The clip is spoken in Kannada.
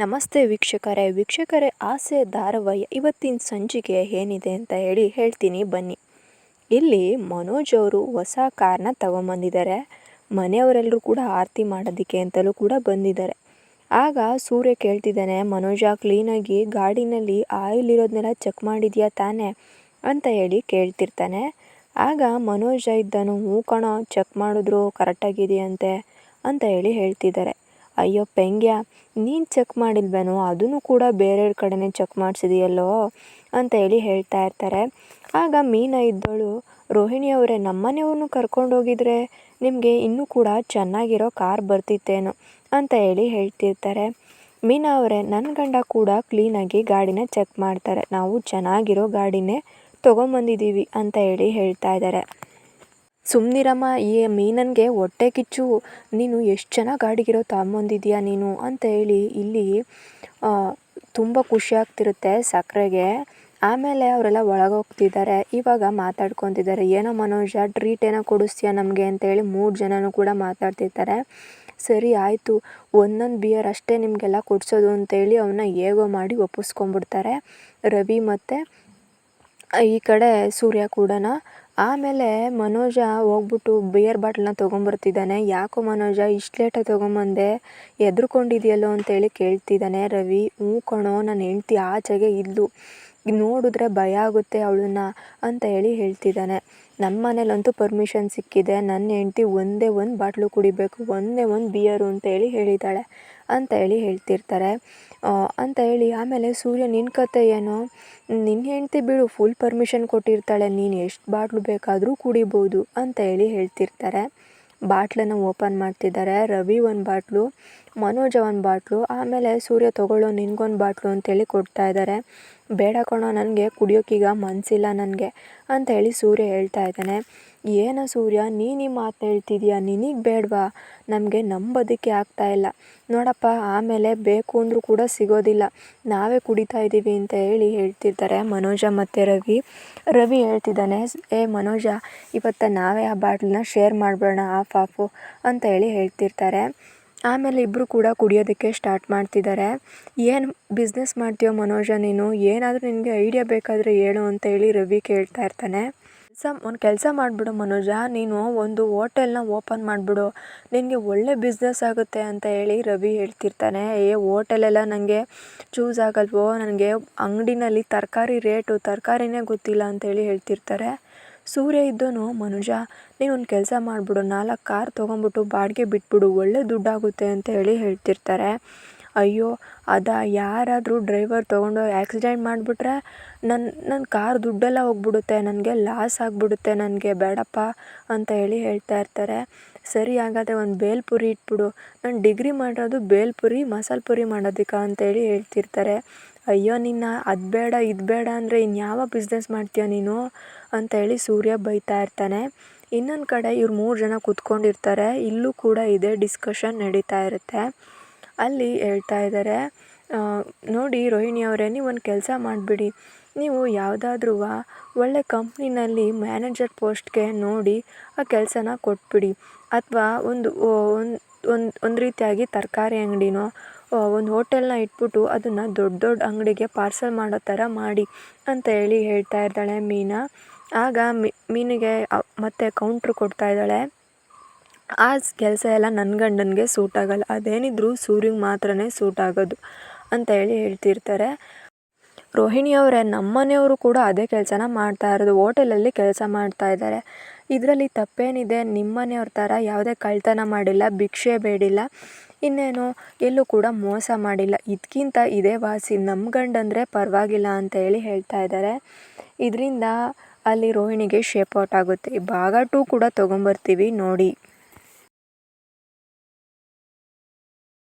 ನಮಸ್ತೆ ವೀಕ್ಷಕರೇ. ವೀಕ್ಷಕರೇ, ಆಸೆ ಧಾರಾವಾಹಿ ಇವತ್ತಿನ ಸಂಚಿಕೆ ಏನಿದೆ ಅಂತ ಹೇಳಿ ಹೇಳ್ತೀನಿ, ಬನ್ನಿ. ಇಲ್ಲಿ ಮನೋಜ್ ಅವರು ಹೊಸ ಕಾರ್ನ ತಗೊಂಬಂದಿದ್ದಾರೆ. ಮನೆಯವರೆಲ್ಲರೂ ಕೂಡ ಆರತಿ ಮಾಡೋದಕ್ಕೆ ಅಂತಲೂ ಕೂಡ ಬಂದಿದ್ದಾರೆ. ಆಗ ಸೂರ್ಯ ಕೇಳ್ತಿದ್ದಾನೆ, ಮನೋಜ ಕ್ಲೀನಾಗಿ ಗಾಡಿನಲ್ಲಿ ಆಯಿಲ್ ಇರೋದನ್ನೆಲ್ಲ ಚೆಕ್ ಮಾಡಿದ್ಯಾ ತಾನೇ? ಅಂತ ಹೇಳಿ ಕೇಳ್ತಿರ್ತಾನೆ. ಆಗ ಮನೋಜ ಇದ್ದಾನು ಹೂ ಕಣೋ, ಚೆಕ್ ಮಾಡಿದ್ರು, ಕರೆಕ್ಟಾಗಿದೆಯಂತೆ ಅಂತ ಹೇಳಿ ಹೇಳ್ತಿದ್ದಾರೆ. ಅಯ್ಯೋ ಪೆಂಗ್ಯ ನೀನು ಚೆಕ್ ಮಾಡಿಲ್ವೇನೋ? ಅದನ್ನು ಕೂಡ ಬೇರೆಯವ್ರ ಕಡೆನೇ ಚೆಕ್ ಮಾಡಿಸಿದೆಯಲ್ಲೋ? ಅಂತ ಹೇಳಿ ಹೇಳ್ತಾ ಇರ್ತಾರೆ. ಆಗ ಮೀನಾ ಇದ್ದಳು, ರೋಹಿಣಿ ಅವರೇ, ನಮ್ಮನೆಯವ್ರನ್ನೂ ಕರ್ಕೊಂಡೋಗಿದ್ರೆ ನಿಮಗೆ ಇನ್ನೂ ಕೂಡ ಚೆನ್ನಾಗಿರೋ ಕಾರ್ ಬರ್ತಿತ್ತೇನೋ? ಅಂತ ಹೇಳಿ ಹೇಳ್ತಿರ್ತಾರೆ. ಮೀನಾ ಅವರೇ ನನ್ನ ಗಂಡ ಕೂಡ ಕ್ಲೀನಾಗಿ ಗಾಡಿನ ಚೆಕ್ ಮಾಡ್ತಾರೆ. ನಾವು ಚೆನ್ನಾಗಿರೋ ಗಾಡಿನೇ ತೊಗೊಂಬಂದಿದ್ದೀವಿ ಅಂತ ಹೇಳಿ ಹೇಳ್ತಾ ಇದ್ದಾರೆ. ಸುಮ್ಮನಿರಮ್ಮ ಈ ಮೀನನ್ಗೆ ಹೊಟ್ಟೆ ಕಿಚ್ಚು. ನೀನು ಎಷ್ಟು ಚೆನ್ನಾಗಿ ಗಾಡಿಗಿರೋ ತಗೊಂಬಂದಿದ್ಯಾ ನೀನು? ಅಂತ ಹೇಳಿ ಇಲ್ಲಿ ತುಂಬ ಖುಷಿ ಆಗ್ತಿರುತ್ತೆ ಸಕ್ಕರೆಗೆ ಆಮೇಲೆ ಅವರೆಲ್ಲ ಒಳಗೆ ಹೋಗ್ತಿದ್ದಾರೆ ಇವಾಗ ಮಾತಾಡ್ಕೊತಿದ್ದಾರೆ ಏನೋ ಮನೋಜ ಟ್ರೀಟ್ ಏನೋ ಕೊಡಿಸ್ತೀಯಾ ನಮಗೆ ಅಂತೇಳಿ ಮೂರು ಜನನೂ ಕೂಡ ಮಾತಾಡ್ತಿರ್ತಾರೆ. ಸರಿ, ಆಯಿತು. ಒಂದೊಂದು ಬಿಯರ್ ಅಷ್ಟೇ ನಿಮಗೆಲ್ಲ ಕೊಡಿಸೋದು ಅಂತೇಳಿ ಅವನ್ನ ಹೇಗೋ ಮಾಡಿ ಒಪ್ಪಿಸ್ಕೊಂಬಿಡ್ತಾರೆ ರವಿ ಮತ್ತು ಈ ಕಡೆ ಸೂರ್ಯ ಕೂಡ ಆಮೇಲೆ ಮನೋಜ ಹೋಗ್ಬಿಟ್ಟು ಬಿಯರ್ ಬಾಟ್ಲನ್ನ ತೊಗೊಂಬರ್ತಿದ್ದಾನೆ ಯಾಕೋ ಮನೋಜ, ಇಷ್ಟು ಲೇಟಾಗಿ ತೊಗೊಂಬಂದೆ ಹೆದ್ರುಕೊಂಡಿದ್ಯಲ್ಲೋ ಅಂತೇಳಿ ಕೇಳ್ತಿದ್ದಾನೆ ರವಿ. ಹ್ಞೂ ಕಣೋ ನನ್ನ ಹೆಂಡ್ತಿ ಆಚೆಗೆ ಇದ್ಲು. ನೋಡಿದ್ರೆ ಭಯ ಆಗುತ್ತೆ ಅವಳನ್ನ ಅಂತ ಹೇಳಿ ಹೇಳ್ತಿದ್ದಾನೆ ನಮ್ಮ ಮನೇಲಂತೂ ಪರ್ಮಿಷನ್ ಸಿಕ್ಕಿದೆ. ನನ್ನ ಹೆಂಡ್ತಿ ಒಂದೇ ಒಂದು ಬಾಟ್ಲು ಕುಡಿಬೇಕು, ಒಂದೇ ಒಂದು ಬಿಯರು ಅಂತೇಳಿ ಹೇಳಿದ್ದಾಳೆ ಅಂತ ಹೇಳಿ ಹೇಳ್ತಿರ್ತಾರೆ. ಅಂತ ಹೇಳಿ ಆಮೇಲೆ ಸೂರ್ಯ ನಿನ್ನ ಕತೆ ಏನು ನಿನ್ನ ಹೆಂಡತಿ ಬಿಡು ಫುಲ್ ಪರ್ಮಿಷನ್ ಕೊಟ್ಟಿರ್ತಾಳೆ, ನೀನು ಎಷ್ಟು ಬಾಟ್ಲು ಬೇಕಾದರೂ ಕುಡಿಬೋದು ಅಂತ ಹೇಳಿ ಹೇಳ್ತಿರ್ತಾರೆ. ಬಾಟ್ಲನ್ನು ಓಪನ್ ಮಾಡ್ತಿದ್ದಾರೆ. ರವಿ ಒಂದು ಬಾಟ್ಲು, ಮನೋಜ ಒಂದು ಬಾಟ್ಲು, ಆಮೇಲೆ ಸೂರ್ಯ ತೊಗೊಳ್ಳೋ ನಿನಗೊಂದು ಬಾಟ್ಲು ಅಂತೇಳಿ ಕೊಡ್ತಾ ಇದ್ದಾರೆ. ಬೇಡ ಕಣೋ, ನನಗೆ ಕುಡಿಯೋಕ್ಕೀಗ ಮನಸ್ಸಿಲ್ಲ ನನಗೆ ಅಂತ ಹೇಳಿ ಸೂರ್ಯ ಹೇಳ್ತಾ ಇದ್ದಾನೆ. ಏನೋ ಸೂರ್ಯ ನೀನು ಈ ಮಾತನ್ನ ಹೇಳ್ತಿದ್ಯಾ? ನಿನಗೆ ಬೇಡವಾ? ನಮಗೆ ನಂಬೋದಕ್ಕೆ ಆಗ್ತಾ ಇಲ್ಲ. ನೋಡಪ್ಪ, ಆಮೇಲೆ ಬೇಕು ಅಂದರೂ ಕೂಡ ಸಿಗೋದಿಲ್ಲ. ನಾವೇ ಕುಡಿತಾ ಇದ್ದೀವಿ ಅಂತ ಹೇಳಿ ಹೇಳ್ತಿರ್ತಾರೆ ಮನೋಜ ಮತ್ತು ರವಿ. ರವಿ ಹೇಳ್ತಿದ್ದಾನೆ, ಏ ಮನೋಜ, ಇವತ್ತು ನಾವೇ ಆ ಬಾಟ್ಲನ್ನ ಶೇರ್ ಮಾಡಿಬಿಡೋಣ ಆಫ್ ಆಫು ಅಂತ ಹೇಳಿ ಹೇಳ್ತಿರ್ತಾರೆ. ಆಮೇಲೆ ಇಬ್ಬರು ಕೂಡ ಕುಡಿಯೋದಕ್ಕೆ ಸ್ಟಾರ್ಟ್ ಮಾಡ್ತಿದ್ದಾರೆ ಏನು ಬಿಸ್ನೆಸ್ ಮಾಡ್ತೀಯೋ ಮನೋಜ ನೀನು? ಏನಾದರೂ ನಿನಗೆ ಐಡಿಯಾ ಬೇಕಾದರೆ ಹೇಳು ಅಂತ ಹೇಳಿ ರವಿ ಕೇಳ್ತಾ ಇರ್ತಾನೆ. ಕೆಲಸ ಒಂದು ಕೆಲಸ ಮಾಡಿಬಿಡು ಮನೋಜ. ನೀನು ಒಂದು ಹೋಟೆಲ್ನ ಓಪನ್ ಮಾಡಿಬಿಡು. ನಿನಗೆ ಒಳ್ಳೆ ಬಿಸ್ನೆಸ್ ಆಗುತ್ತೆ ಅಂತ ಹೇಳಿ ರವಿ ಹೇಳ್ತಿರ್ತಾನೆ. ಏ ಹೋಟೆಲೆಲ್ಲ ನನಗೆ ಚೂಸ್ ಆಗಲ್ವೋ? ನನಗೆ ಅಂಗಡಿನಲ್ಲಿ ತರಕಾರಿ ರೇಟು ತರಕಾರಿನೇ ಗೊತ್ತಿಲ್ಲ ಅಂತೇಳಿ ಹೇಳ್ತಿರ್ತಾರೆ. ಸೂರ್ಯ ಇದ್ದೋನು, ಮನುಜ ಒಂದು ಕೆಲಸ ಮಾಡಿಬಿಡು, ನಾಲ್ಕು ಕಾರ್ ತೊಗೊಂಬಿಟ್ಟು ಬಾಡಿಗೆ ಬಿಟ್ಬಿಡು, ಒಳ್ಳೆ ದುಡ್ಡಾಗುತ್ತೆ ಅಂತ ಹೇಳಿ ಹೇಳ್ತಿರ್ತಾರೆ. ಅಯ್ಯೋ, ಅದಾ ಯಾರಾದರೂ ಡ್ರೈವರ್ ತೊಗೊಂಡು ಆ್ಯಕ್ಸಿಡೆಂಟ್ ಮಾಡಿಬಿಟ್ರೆ ನನ್ನ ನನ್ನ ಕಾರ್ ದುಡ್ಡೆಲ್ಲ ಹೋಗ್ಬಿಡುತ್ತೆ, ನನಗೆ ಲಾಸ್ ಆಗಿಬಿಡುತ್ತೆ, ನನಗೆ ಬೇಡಪ್ಪ ಅಂತ ಹೇಳಿ ಹೇಳ್ತಾ ಇರ್ತಾರೆ. ಸರಿ, ಹಾಗಾದರೆ ಒಂದು ಬೇಲ್ಪುರಿ ಇಟ್ಬಿಡು. ನಾನು ಡಿಗ್ರಿ ಮಾಡಿರೋದು ಬೇಲ್ಪುರಿ ಮಸಾಲೆ ಪುರಿ ಮಾಡೋದಕ್ಕೆ ಅಂತೇಳಿ ಹೇಳ್ತಿರ್ತಾರೆ. ಅಯ್ಯೋ, ನಿನ್ನ ಅದು ಬೇಡ, ಇದು ಬೇಡ ಅಂದರೆ ಇನ್ಯಾವ ಬಿಸ್ನೆಸ್ ಮಾಡ್ತೀಯ ನೀನು? ಅಂತ ಹೇಳಿ ಸೂರ್ಯ ಬೈತಾ ಇರ್ತಾನೆ. ಇನ್ನೊಂದು ಕಡೆ ಇವ್ರು ಮೂರು ಜನ ಕೂತ್ಕೊಂಡಿರ್ತಾರೆ. ಇಲ್ಲೂ ಕೂಡ ಇದೇ ಡಿಸ್ಕಷನ್ ನಡೀತಾ ಇರುತ್ತೆ. ಅಲ್ಲಿ ಹೇಳ್ತಾ ಇದ್ದಾರೆ ನೋಡಿ ರೋಹಿಣಿ ಅವರೇ ನೀವು ಒಂದು ಕೆಲಸ ಮಾಡಿಬಿಡಿ. ನೀವು ಯಾವುದಾದ್ರೂ ಒಳ್ಳೆ ಕಂಪ್ನಿನಲ್ಲಿ ಮ್ಯಾನೇಜರ್ ಪೋಸ್ಟ್ಗೆ ನೋಡಿ ಆ ಕೆಲಸನ ಕೊಟ್ಬಿಡಿ. ಅಥವಾ ಒಂದು ಒಂದು ಒಂದು ಒಂದು ರೀತಿಯಾಗಿ ತರಕಾರಿ ಅಂಗಡಿನೋ ಒಂದು ಹೋಟೆಲ್ನ ಇಟ್ಬಿಟ್ಟು ಅದನ್ನು ದೊಡ್ಡ ದೊಡ್ಡ ಅಂಗಡಿಗೆ ಪಾರ್ಸಲ್ ಮಾಡೋ ಥರ ಮಾಡಿ ಅಂತ ಹೇಳಿ ಹೇಳ್ತಾ ಇದ್ದಾಳೆ ಮೀನಾ. ಆಗ ಮೀನಿಗೆ ಮತ್ತೆ ಕೌಂಟ್ರ್ ಕೊಡ್ತಾ ಇದ್ದಾಳೆ. ಆ ಕೆಲಸ ಎಲ್ಲ ನನ್ನ ಗಂಡನಿಗೆ ಸೂಟ್ ಆಗಲ್ಲ. ಅದೇನಿದ್ರೂ ಸೂರ್ಯಗೆ ಮಾತ್ರನೇ ಸೂಟ್ ಆಗೋದು ಅಂತ ಹೇಳಿ ಹೇಳ್ತಿರ್ತಾರೆ. ರೋಹಿಣಿ ಅವರೇ ನಮ್ಮ ಮನೆಯವರು ಕೂಡ ಅದೇ ಕೆಲಸನ ಮಾಡ್ತಾ ಇರೋದು. ಹೋಟೆಲಲ್ಲಿ ಕೆಲಸ ಮಾಡ್ತಾ ಇದ್ದಾರೆ. ಇದರಲ್ಲಿ ತಪ್ಪೇನಿದೆ ನಿಮ್ಮ ಮನೆಯವ್ರ ಥರ ಯಾವುದೇ ಕಳ್ಳತನ ಮಾಡಿಲ್ಲ, ಭಿಕ್ಷೆ ಬೇಡಿಲ್ಲ, ಇನ್ನೇನು ಎಲ್ಲೂ ಕೂಡ ಮೋಸ ಮಾಡಿಲ್ಲ. ಇದಕ್ಕಿಂತ ಇದೇ ವಾಸಿ. ನಮ್ಮ ಗಂಡಂದರೆ ಪರವಾಗಿಲ್ಲ ಅಂತ ಹೇಳಿ ಹೇಳ್ತಾ ಇದ್ದಾರೆ ಇದರಿಂದ ಅಲ್ಲಿ ರೋಹಿಣಿಗೆ ಶೇಪ್ ಔಟ್ ಆಗುತ್ತೆ. ಭಾಗ ಟೂ ಕೂಡ ತೊಗೊಂಬರ್ತೀವಿ ನೋಡಿ.